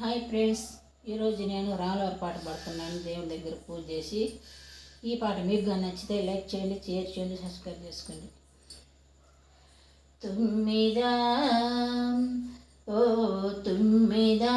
Hi friends ఈరోజు నేను రాములవారి పాట పాడుతున్నాను. దేవుని దగ్గర పూజ చేసి ఈ పాట మీకు నచ్చితే లైక్ చేయండి షేర్ చేయండి సబ్స్క్రైబ్ చేసుకోండి. తుమ్మిదా ఓ తుమ్మిదా.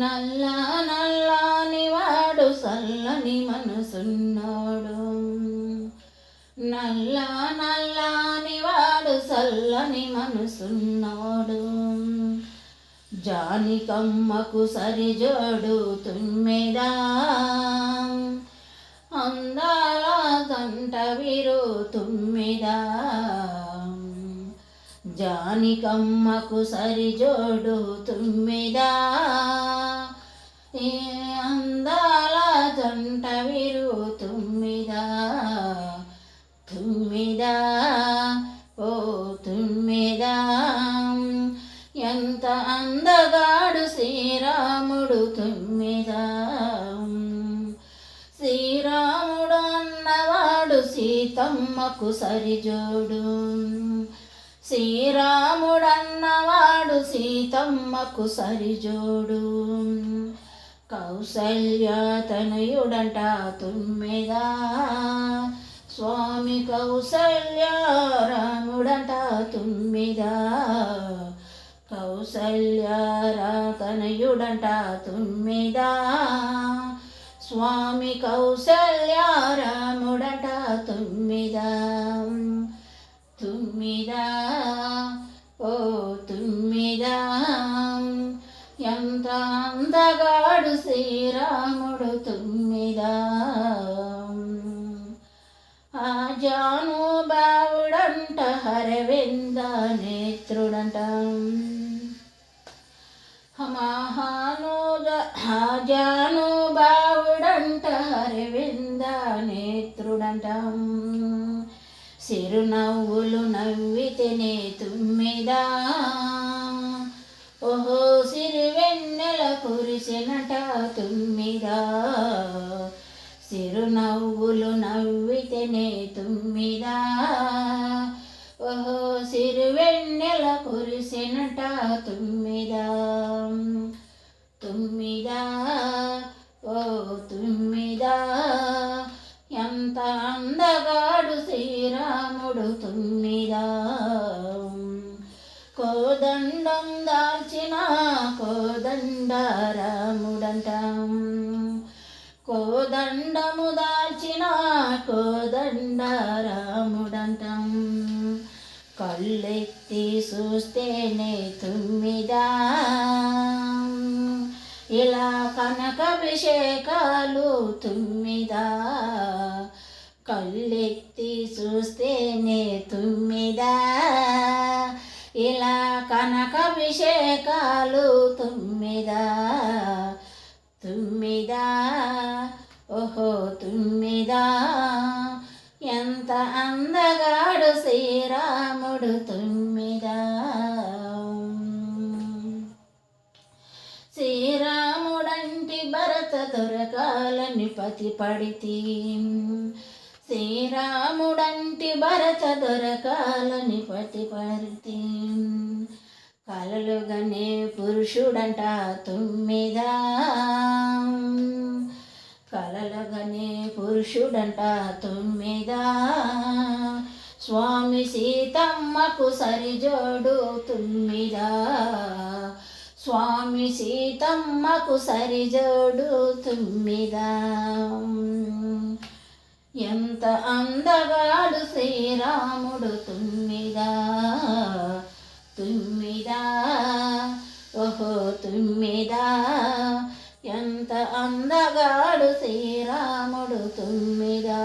నల్ల నల్లని వాడు సల్లని మనసున్నాడు. నల్ల నల్లని వాడు సల్లని మనసున్నాడు. జానికమ్మకు సరిజోడు తుమ్మెదా. అందాల గంట విరు తుమ్మిదా. జానికమ్మకు సరిజోడు తుమ్మిదా. తుమ్మిదా ఎంత అందగాడు శ్రీరాముడు తుమ్మిదా. శ్రీరాముడు అన్నవాడు సీతమ్మకు సరిజోడు. శ్రీరాముడు అన్నవాడు సీతమ్మకు సరిజోడు. కౌసల్య తనయుడంట తుమ్మిదా. స్వామి కౌసల్య రాముడంట తుమ్మిదా. కౌసల్య తనయుడంట తుమ్మిదా. స్వామి కౌసల్య రాముడట తుమ్మిదా. తుమ్మిదా నేత్రుడంట మహానుజ జాను బావుడంట హరివింద నేత్రుడంట సిరునవ్వులు నవ్వితేనే తుమ్మిదా. ఓహో సిరి వెన్నెల కురిసినట తుమ్మిదా. సిరునవ్వులు నవ్వితేనే తుమ్మిదా. కురిసినట తుమ్మిదా. తుమ్మిదా. ఓ తుమ్మిదా. ఎంత అందగాడు శ్రీరాముడు తుమ్మిదా. కోదండం దాల్చిన కోదండ రాముడంటాం. కోదండము దాల్చిన కోదండ రాముడంటాం. కళ్ళెత్తి చూస్తేనే తుమ్మిదా. ఇలా కనకాభిషేకాలు తుమ్మిదా. కళ్ళెత్తి చూస్తేనే తుమ్మిదా. ఇలా కనకాభిషేకాలు తుమ్మిదా. తుమ్మిదా. ఓహో తుమ్మిదా. అందగాడు శ్రీరాముడు తుమ్మిదా. శ్రీరాముడంటి భరత దొరకాలని పతి పడితి. శ్రీరాముడంటి భరత దొరకాలని పతి పడితి. కలలుగానే పురుషుడంట తుమ్మిదా. కలలుగానే పురుషుడంట తుమ్మిదా. స్వామి సీతమ్మకు సరిజోడు తుమ్మిదా. స్వామి సీతమ్మకు సరిజోడు తుమ్మిదా. ఎంత అందగాడు శ్రీరాముడు తుమ్మిదా. శ్రీరాముడు తుమ్మిదా?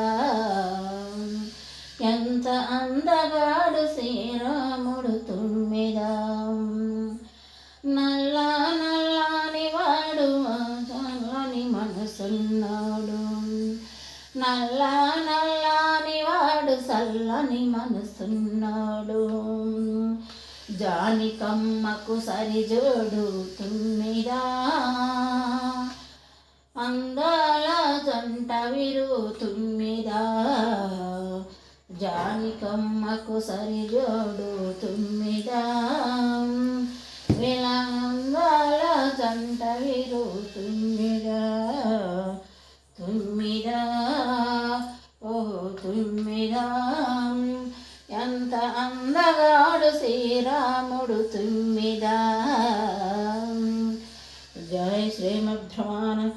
ఎంత అందగాడు శ్రీరాముడు తుమ్మిదా? నల్ల నల్లని వాడు చల్లని మనసున్నాడు. నల్ల నల్లని వాడు చల్లని మనసున్నాడు. జానికమ్మకు సరిజోడు తుమ్మిదా? అందాల జంట విరు తుమ్మిదా జానికమ్మకు సరిజోడు తుమ్మిదా. విలంగాల జంట విరు తుమ్మిదా. తుమ్మిదా ఓహో తుమ్మిదా. ఎంత అందగాడు శ్రీరాముడు తుమ్మిదా. జయ శ్రీమద్భ్రమాణ